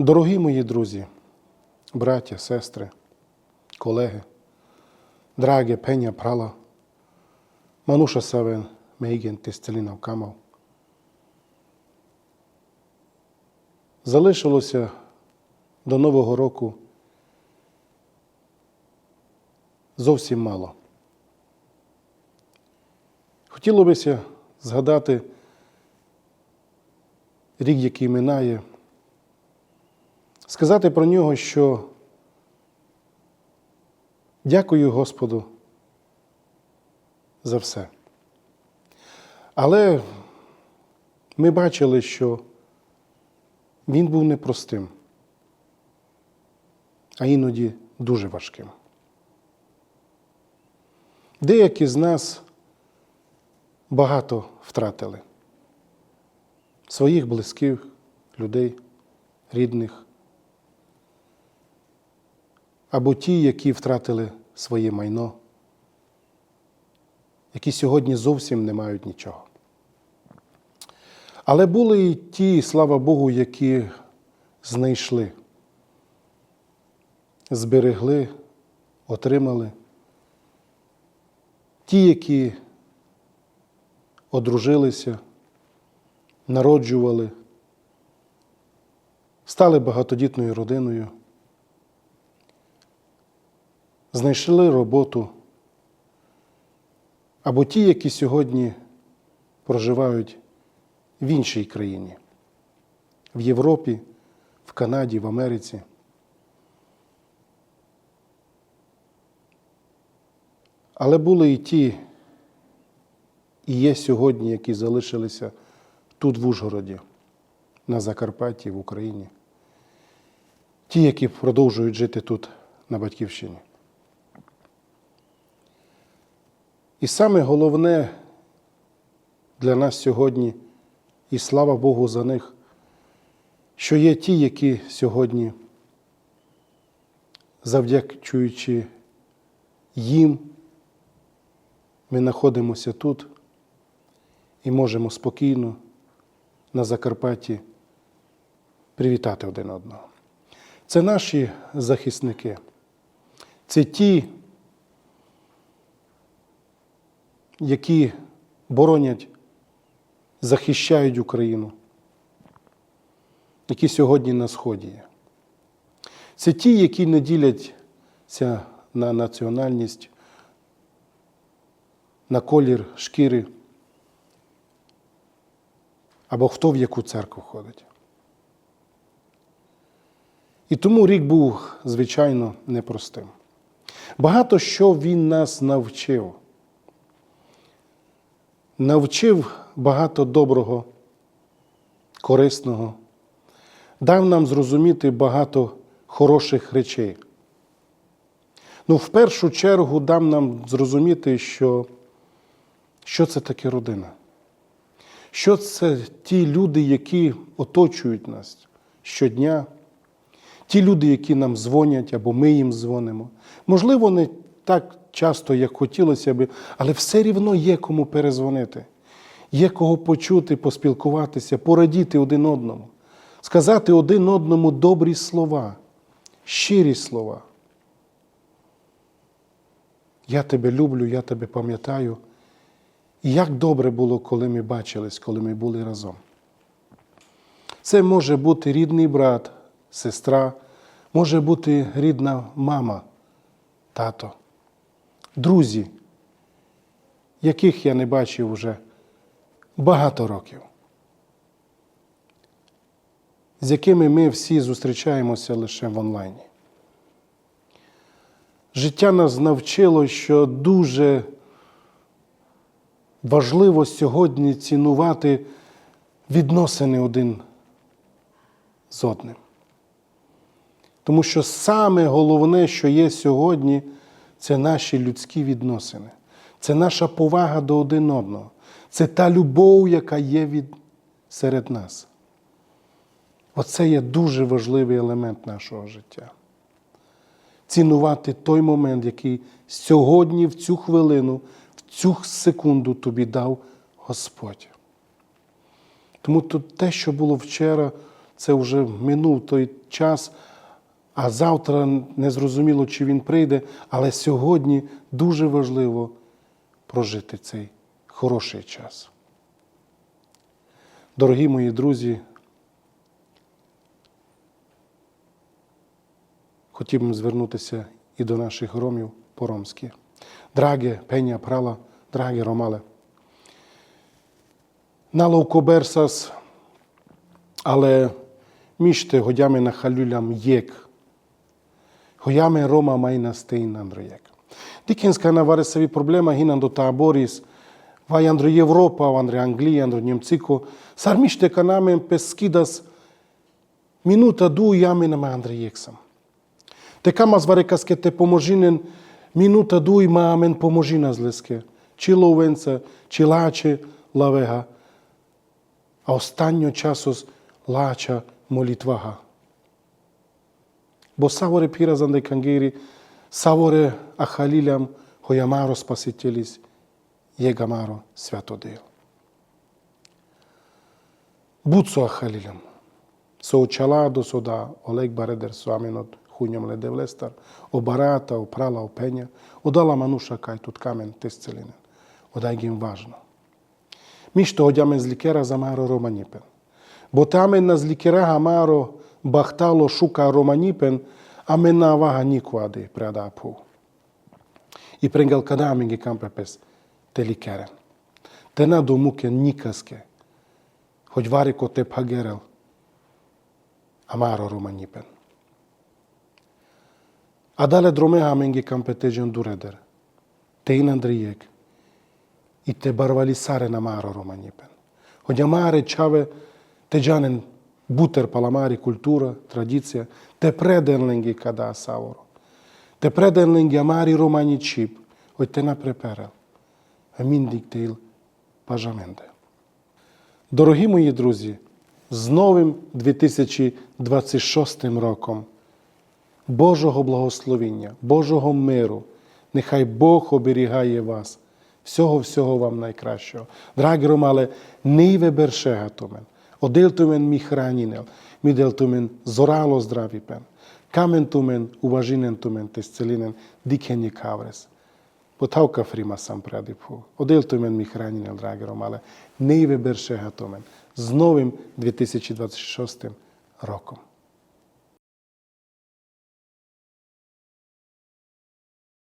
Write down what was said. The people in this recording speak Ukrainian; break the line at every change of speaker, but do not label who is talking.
Дорогі мої друзі, браття, сестри, колеги, драге пеня прала, мануша савен мейген тестеліна камав. Залишилося до Нового року зовсім мало. Хотілося б згадати рік, який минає, сказати про нього, що дякую Господу за все. Але ми бачили, що він був непростим, а іноді дуже важким. Деякі з нас багато втратили своїх близьких людей, рідних, або ті, які втратили своє майно, які сьогодні зовсім не мають нічого. Але були і ті, слава Богу, які знайшли, зберегли, отримали. Ті, які одружилися, народжували, стали багатодітною родиною, знайшли роботу, або ті, які сьогодні проживають в іншій країні, в Європі, в Канаді, в Америці. Але були і ті, і є сьогодні, які залишилися тут, в Ужгороді, на Закарпатті, в Україні. Ті, які продовжують жити тут, на Батьківщині. І саме головне для нас сьогодні, і слава Богу за них, що є ті, які сьогодні, завдячуючи їм, ми знаходимося тут і можемо спокійно на Закарпатті привітати один одного. Це наші захисники. Це ті, які боронять, захищають Україну, які сьогодні на Сході є. Це ті, які не діляться на національність, на колір шкіри, або хто в яку церкву ходить. І тому рік був, звичайно, непростим. Багато що він нас навчив. Навчив багато доброго, корисного, дав нам зрозуміти багато хороших речей. Ну, в першу чергу дав нам зрозуміти, що, що це таке родина. Що це ті люди, які оточують нас щодня, ті люди, які нам дзвонять, або ми їм дзвонимо. Можливо, не так часто, як хотілося би, але все рівно є кому перезвонити, є кого почути, поспілкуватися, порадіти один одному, сказати один одному добрі слова, щирі слова. Я тебе люблю, я тебе пам'ятаю. І як добре було, коли ми бачились, коли ми були разом. Це може бути рідний брат, сестра, може бути рідна мама, тато, друзі, яких я не бачив вже багато років, з якими ми всі зустрічаємося лише в онлайні. Життя нас навчило, що дуже важливо сьогодні цінувати відносини один з одним. Тому що саме головне, що є сьогодні, це наші людські відносини, це наша повага до один одного, це та любов, яка є від серед нас. Оце є дуже важливий елемент нашого життя. Цінувати той момент, який сьогодні, в цю хвилину, в цю секунду тобі дав Господь. Тому те, що було вчора, це вже минув той час, а завтра не зрозуміло, чи він прийде, але сьогодні дуже важливо прожити цей хороший час. Дорогі мої друзі, хотів би звернутися і до наших ромів по-ромськи. Драге Пеня Прала, драге Ромале. Наловко берсас, але міште годями на халюлям єк. Гояме Рома майна стейн Андроєк. Дикінська на варесові проблема гінан до таборіс, вай Андро Європа, Андро Англія, Андро Німцико, сарміште канаме пескидас минута ду ями на Андроєксам. Те кама зварекаske te pomožinen minuta duj mamen pomožina zleske. Чи ловенца, чи лаче лавега, а останньо часос лача молитвага. Бо саворе пиразан де кангери, саворе ахалилям хоямаро спасителис, єгамаро святодил. Буцо ахалилям. Со очаладо сода Олег Баредер суаминот хуньом ледевлестар, обарата, опрала, опеня, одала мануша кай тут камен тесцелинен. Одай гим важно. Мішто одямен з лікера замаро романіпен. Бо тамен на з лікера гамаро бахтало шука романіпен, а мен на вага нікуади предапу. І пренгел кадамен кампепес те лікерен. Те на домуке нікаске, хоч варико те пагерел, amaro romanipen. Adale dromeha mengi campetejen dureder, te in Andrijek, i te barvalisare na maro romanipen. Hogy amare čave te džanen buter palamari kultura, tradicija, te predenlengi kada savoro. Te predenlengi amari romani čip, hogy te napreperel, a mindig te il pajamente. Дорогі мої друзі, з новим 2026 роком Божого благословіння, Божого миру. Нехай Бог оберігає вас. Всього-всього вам найкращого. Драгі ромале, ниве бершегатумен, одилтумен мі хранінел, мі делтумен зорало здравіпен, каментумен уважинентумен тесцелінен дикені каврес. Потавка фріма сам предипу. Одилтумен мі хранінел, драгі ромале, ниве бершегатумен. З новим 2026 роком.